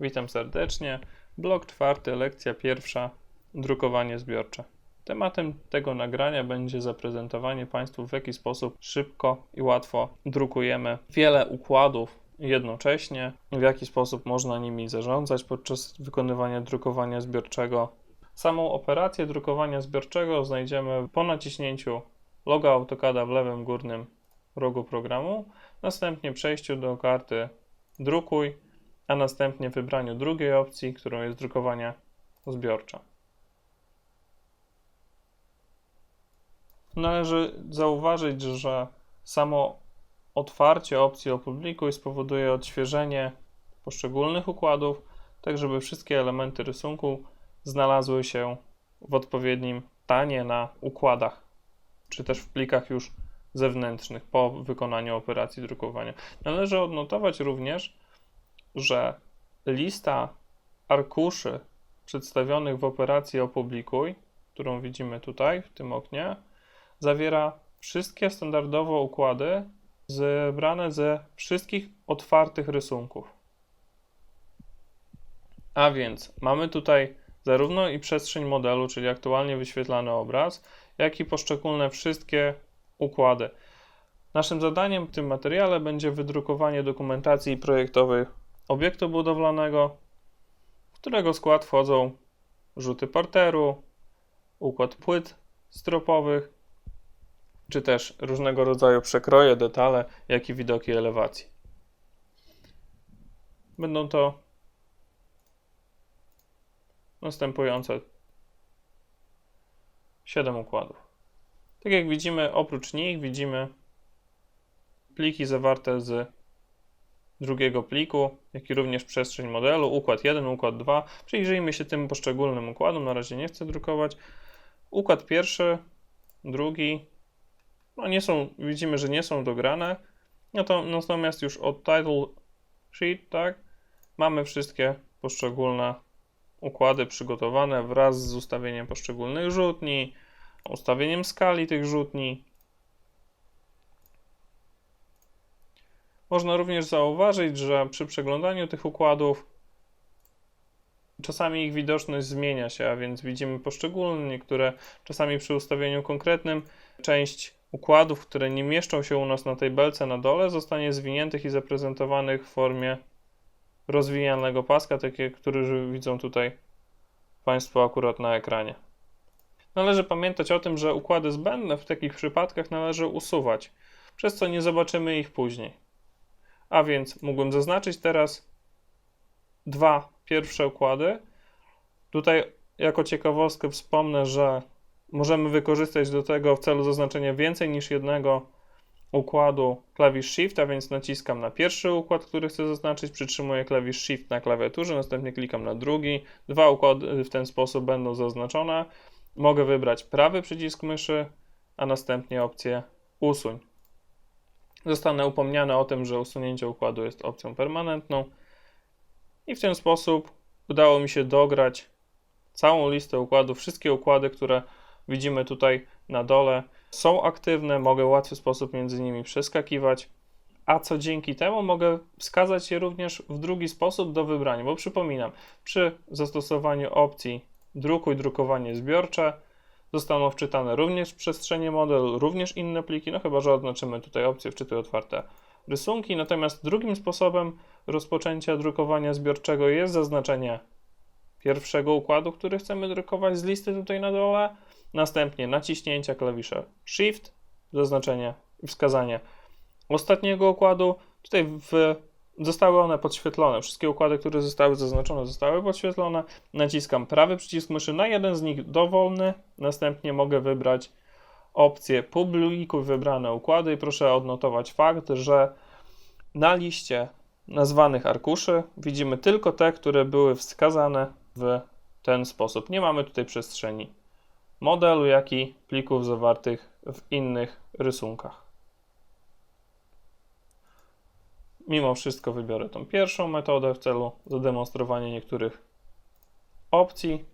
Witam serdecznie. Blok czwarty, lekcja pierwsza, drukowanie zbiorcze. Tematem tego nagrania będzie zaprezentowanie Państwu, w jaki sposób szybko i łatwo drukujemy wiele układów jednocześnie, w jaki sposób można nimi zarządzać podczas wykonywania drukowania zbiorczego. Samą operację drukowania zbiorczego znajdziemy po naciśnięciu loga AutoCADa w lewym górnym rogu programu, następnie przejściu do karty drukuj, a następnie wybraniu drugiej opcji, którą jest drukowanie zbiorcze. Należy zauważyć, że samo otwarcie opcji opublikuj spowoduje odświeżenie poszczególnych układów, tak żeby wszystkie elementy rysunku znalazły się w odpowiednim stanie na układach, czy też w plikach już zewnętrznych po wykonaniu operacji drukowania. Należy odnotować również, że lista arkuszy przedstawionych w operacji opublikuj, którą widzimy tutaj w tym oknie, zawiera wszystkie standardowo układy zebrane ze wszystkich otwartych rysunków. A więc mamy tutaj zarówno i przestrzeń modelu, czyli aktualnie wyświetlany obraz, jak i poszczególne wszystkie układy. Naszym zadaniem w tym materiale będzie wydrukowanie dokumentacji projektowej obiektu budowlanego, w którego skład wchodzą rzuty parteru, układ płyt stropowych, czy też różnego rodzaju przekroje, detale, jak i widoki elewacji. Będą to następujące 7 układów. Tak jak widzimy, oprócz nich widzimy pliki zawarte z drugiego pliku, jak i również przestrzeń modelu, układ 1, układ 2. Przyjrzyjmy się tym poszczególnym układom, na razie nie chcę drukować. Układ pierwszy, drugi, no nie są, widzimy, że nie są dograne, no to, natomiast już od title sheet, tak, mamy wszystkie poszczególne układy przygotowane wraz z ustawieniem poszczególnych rzutni, ustawieniem skali tych rzutni, Można również zauważyć, że przy przeglądaniu tych układów czasami ich widoczność zmienia się, a więc widzimy poszczególne, niektóre czasami przy ustawieniu konkretnym część układów, które nie mieszczą się u nas na tej belce na dole, zostanie zwiniętych i zaprezentowanych w formie rozwijanego paska, takie, który widzą tutaj Państwo akurat na ekranie. Należy pamiętać o tym, że układy zbędne w takich przypadkach należy usuwać, przez co nie zobaczymy ich później. A więc mógłbym zaznaczyć teraz dwa pierwsze układy. Tutaj jako ciekawostkę wspomnę, że możemy wykorzystać do tego w celu zaznaczenia więcej niż jednego układu klawisz Shift, a więc naciskam na pierwszy układ, który chcę zaznaczyć, przytrzymuję klawisz Shift na klawiaturze, następnie klikam na drugi. Dwa układy w ten sposób będą zaznaczone. Mogę wybrać prawy przycisk myszy, a następnie opcję usuń zostanę upomniany o tym, że usunięcie układu jest opcją permanentną. I w ten sposób udało mi się dograć całą listę układów. Wszystkie układy, które widzimy tutaj na dole są aktywne, mogę w łatwy sposób między nimi przeskakiwać, a co dzięki temu mogę wskazać je również w drugi sposób do wybrania, bo przypominam, przy zastosowaniu opcji drukuj, drukowanie zbiorcze Zostaną wczytane również przestrzenie model, również inne pliki, no chyba, że oznaczymy tutaj opcję wczytuj otwarte rysunki. Natomiast drugim sposobem rozpoczęcia drukowania zbiorczego jest zaznaczenie pierwszego układu, który chcemy drukować z listy tutaj na dole, następnie naciśnięcia klawisza Shift, zaznaczenie i wskazanie ostatniego układu. Tutaj w Zostały one podświetlone. Wszystkie układy, które zostały zaznaczone, zostały podświetlone. Naciskam prawy przycisk myszy na jeden z nich dowolny. Następnie mogę wybrać opcję publikuj wybrane układy i proszę odnotować fakt, że na liście nazwanych arkuszy widzimy tylko te, które były wskazane w ten sposób. Nie mamy tutaj przestrzeni modelu, jak i plików zawartych w innych rysunkach. Mimo wszystko wybiorę tą pierwszą metodę w celu zademonstrowania niektórych opcji.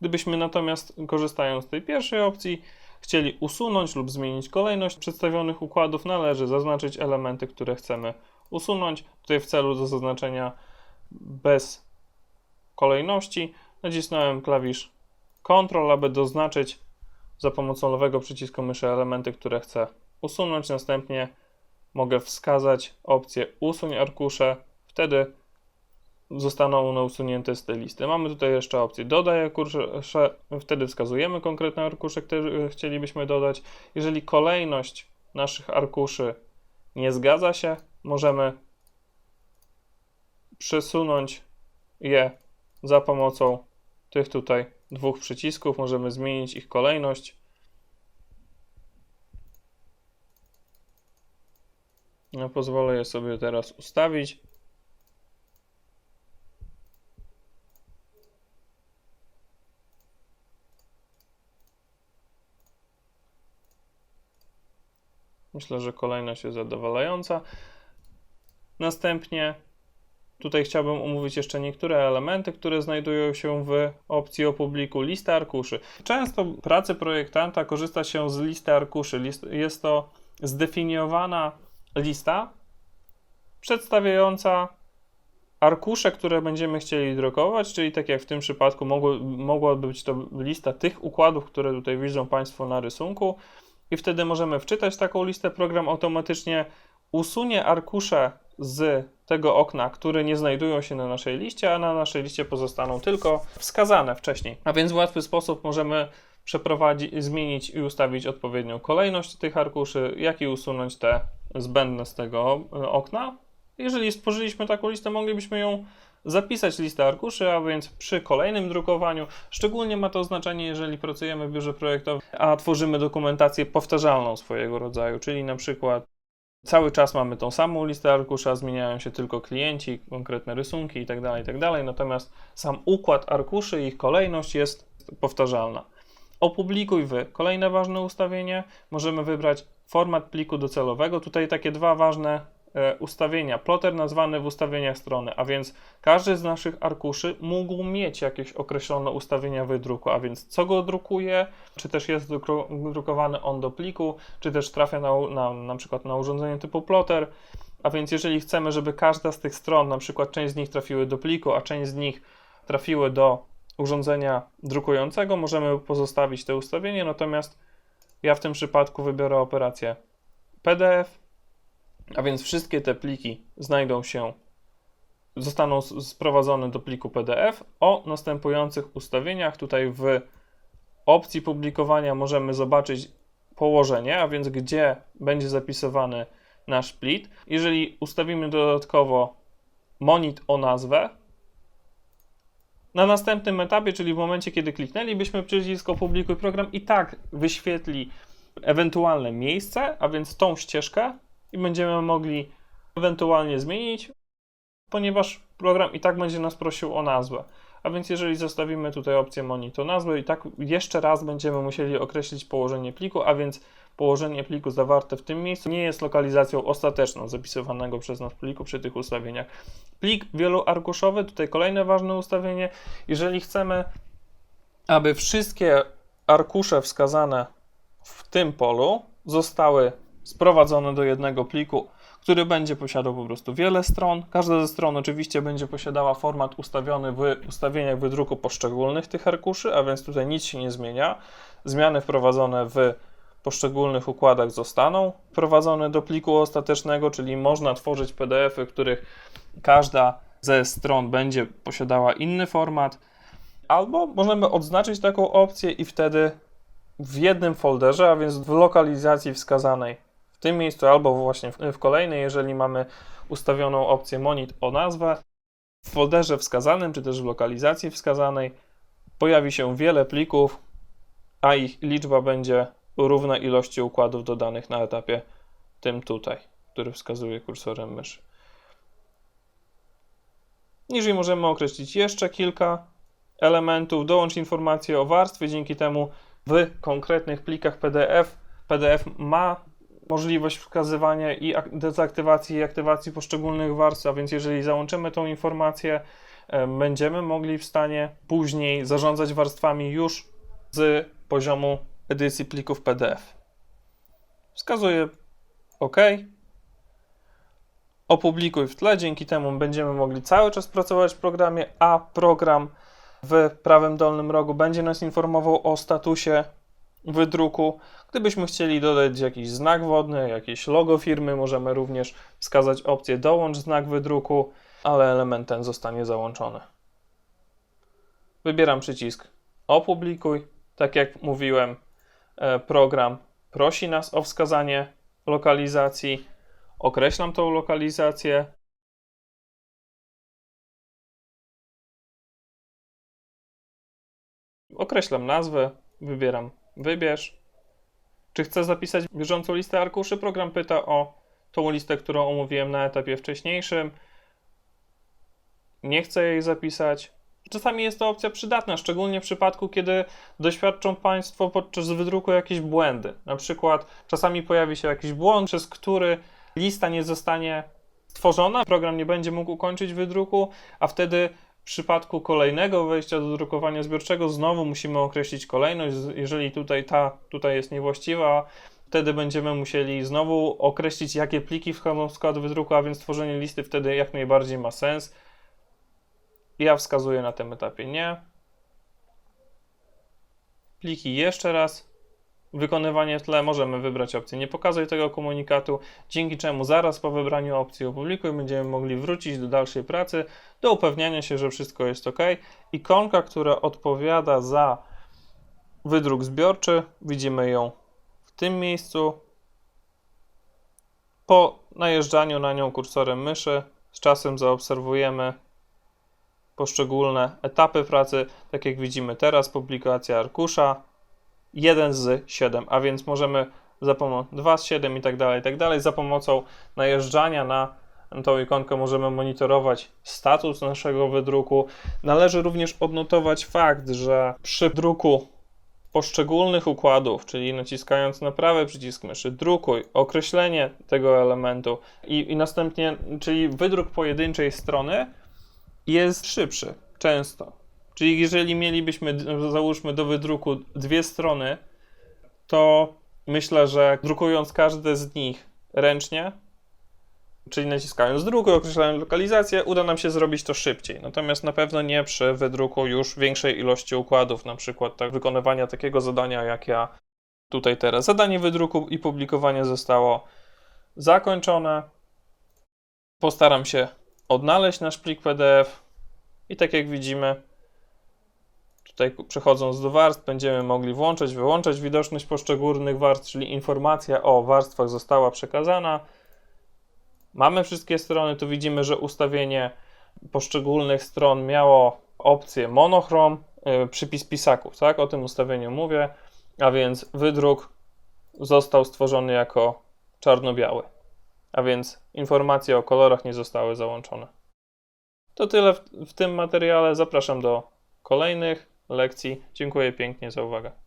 Gdybyśmy natomiast korzystając z tej pierwszej opcji, chcieli usunąć lub zmienić kolejność przedstawionych układów, należy zaznaczyć elementy, które chcemy usunąć. Tutaj w celu do zaznaczenia bez kolejności nacisnąłem klawisz Ctrl, aby doznaczyć za pomocą lewego przycisku myszy elementy, które chcę usunąć. Następnie mogę wskazać opcję usuń arkusze. Wtedy zostaną one usunięte z tej listy. Mamy tutaj jeszcze opcję dodaj arkusze, wtedy wskazujemy konkretne arkusze, które chcielibyśmy dodać. Jeżeli kolejność naszych arkuszy nie zgadza się, możemy przesunąć je za pomocą tych tutaj dwóch przycisków. Możemy zmienić ich kolejność. Ja pozwolę je sobie teraz ustawić. Myślę, że kolejność jest zadowalająca. Następnie tutaj chciałbym omówić jeszcze niektóre elementy, które znajdują się w opcji opublikuj listę arkuszy. Często pracy projektanta korzysta się z listy arkuszy. Jest to zdefiniowana lista przedstawiająca arkusze, które będziemy chcieli drukować, czyli tak jak w tym przypadku mogło, mogła być to lista tych układów, które tutaj widzą Państwo na rysunku i wtedy możemy wczytać taką listę. Program automatycznie usunie arkusze z tego okna, które nie znajdują się na naszej liście, a na naszej liście pozostaną tylko wskazane wcześniej. A więc w łatwy sposób możemy przeprowadzić, zmienić i ustawić odpowiednią kolejność tych arkuszy, jak i usunąć te zbędne z tego e, okna. Jeżeli stworzyliśmy taką listę, moglibyśmy ją zapisać listę arkuszy, a więc przy kolejnym drukowaniu, szczególnie ma to znaczenie, jeżeli pracujemy w biurze projektowym, a tworzymy dokumentację powtarzalną swojego rodzaju, czyli na przykład cały czas mamy tą samą listę arkusza, zmieniają się tylko klienci, konkretne rysunki itd., tak itd., tak natomiast sam układ arkuszy i ich kolejność jest powtarzalna. Opublikuj wy. Kolejne ważne ustawienie. Możemy wybrać format pliku docelowego. Tutaj takie dwa ważne ustawienia. Plotter nazwany w ustawieniach strony, a więc każdy z naszych arkuszy mógł mieć jakieś określone ustawienia wydruku, a więc co go drukuje, czy też jest drukowany on do pliku, czy też trafia na, na, na przykład na urządzenie typu plotter. A więc jeżeli chcemy, żeby każda z tych stron, na przykład część z nich trafiły do pliku, a część z nich trafiły do urządzenia drukującego, możemy pozostawić te ustawienie, natomiast ja w tym przypadku wybiorę operację PDF, a więc wszystkie te pliki znajdą się, zostaną sprowadzone do pliku PDF o następujących ustawieniach. Tutaj w opcji publikowania możemy zobaczyć położenie, a więc gdzie będzie zapisywany nasz plit. Jeżeli ustawimy dodatkowo monit o nazwę, na następnym etapie, czyli w momencie, kiedy kliknęlibyśmy przycisk opublikuj program i tak wyświetli ewentualne miejsce, a więc tą ścieżkę i będziemy mogli ewentualnie zmienić, ponieważ program i tak będzie nas prosił o nazwę. A więc jeżeli zostawimy tutaj opcję monitor nazwy i tak jeszcze raz będziemy musieli określić położenie pliku, a więc położenie pliku zawarte w tym miejscu nie jest lokalizacją ostateczną zapisywanego przez nas pliku przy tych ustawieniach. Plik wieloarkuszowy, tutaj kolejne ważne ustawienie. Jeżeli chcemy, aby wszystkie arkusze wskazane w tym polu zostały sprowadzone do jednego pliku, który będzie posiadał po prostu wiele stron. Każda ze stron oczywiście będzie posiadała format ustawiony w ustawieniach wydruku poszczególnych tych arkuszy, a więc tutaj nic się nie zmienia. Zmiany wprowadzone w poszczególnych układach zostaną wprowadzone do pliku ostatecznego, czyli można tworzyć PDFy, których każda ze stron będzie posiadała inny format, albo możemy odznaczyć taką opcję i wtedy w jednym folderze, a więc w lokalizacji wskazanej tym miejscu, albo właśnie w, w kolejnej, jeżeli mamy ustawioną opcję monit o nazwę, w folderze wskazanym, czy też w lokalizacji wskazanej pojawi się wiele plików, a ich liczba będzie równa ilości układów dodanych na etapie tym tutaj, który wskazuje kursorem myszy. Niżej możemy określić jeszcze kilka elementów, dołącz informacje o warstwie, dzięki temu w konkretnych plikach PDF PDF ma możliwość wskazywania i dezaktywacji i aktywacji poszczególnych warstw, a więc jeżeli załączymy tą informację, będziemy mogli w stanie później zarządzać warstwami już z poziomu edycji plików PDF. Wskazuję OK. Opublikuj w tle, dzięki temu będziemy mogli cały czas pracować w programie, a program w prawym dolnym rogu będzie nas informował o statusie wydruku. Gdybyśmy chcieli dodać jakiś znak wodny, jakieś logo firmy, możemy również wskazać opcję dołącz znak wydruku, ale element ten zostanie załączony. Wybieram przycisk opublikuj. Tak jak mówiłem, e, program prosi nas o wskazanie lokalizacji. Określam tą lokalizację. Określam nazwę, wybieram wybierz. Czy chcę zapisać bieżącą listę arkuszy? Program pyta o tą listę, którą omówiłem na etapie wcześniejszym. Nie chcę jej zapisać. Czasami jest to opcja przydatna, szczególnie w przypadku, kiedy doświadczą Państwo podczas wydruku jakieś błędy. Na przykład czasami pojawi się jakiś błąd, przez który lista nie zostanie stworzona, program nie będzie mógł ukończyć wydruku, a wtedy w przypadku kolejnego wejścia do drukowania zbiorczego znowu musimy określić kolejność. Jeżeli tutaj ta tutaj jest niewłaściwa, wtedy będziemy musieli znowu określić, jakie pliki wchodzą w skład wydruku, a więc tworzenie listy wtedy jak najbardziej ma sens. Ja wskazuję na tym etapie nie. Pliki jeszcze raz. Wykonywanie w tle możemy wybrać opcję nie pokazuj tego komunikatu, dzięki czemu zaraz po wybraniu opcji opublikuj będziemy mogli wrócić do dalszej pracy, do upewniania się, że wszystko jest ok. Ikonka, która odpowiada za wydruk zbiorczy, widzimy ją w tym miejscu. Po najeżdżaniu na nią kursorem myszy z czasem zaobserwujemy poszczególne etapy pracy, tak jak widzimy teraz, publikacja arkusza, 1 z 7, a więc możemy za pomocą 2 z 7 i tak dalej, i tak dalej, za pomocą najeżdżania na tą ikonkę możemy monitorować status naszego wydruku. Należy również odnotować fakt, że przy druku poszczególnych układów, czyli naciskając na prawy przycisk myszy, drukuj, określenie tego elementu i, i następnie, czyli wydruk pojedynczej strony jest szybszy, często. Czyli jeżeli mielibyśmy, załóżmy, do wydruku dwie strony, to myślę, że drukując każde z nich ręcznie, czyli naciskając drukuj, określając lokalizację, uda nam się zrobić to szybciej. Natomiast na pewno nie przy wydruku już większej ilości układów, na przykład tak, wykonywania takiego zadania, jak ja tutaj teraz. Zadanie wydruku i publikowanie zostało zakończone. Postaram się odnaleźć nasz plik PDF i tak jak widzimy, tutaj przechodząc do warstw, będziemy mogli włączać, wyłączać widoczność poszczególnych warstw, czyli informacja o warstwach została przekazana. Mamy wszystkie strony, tu widzimy, że ustawienie poszczególnych stron miało opcję monochrom, yy, przypis pisaków, tak? O tym ustawieniu mówię, a więc wydruk został stworzony jako czarno-biały, a więc informacje o kolorach nie zostały załączone. To tyle w, w tym materiale. Zapraszam do kolejnych lekcji. Dziękuję pięknie za uwagę.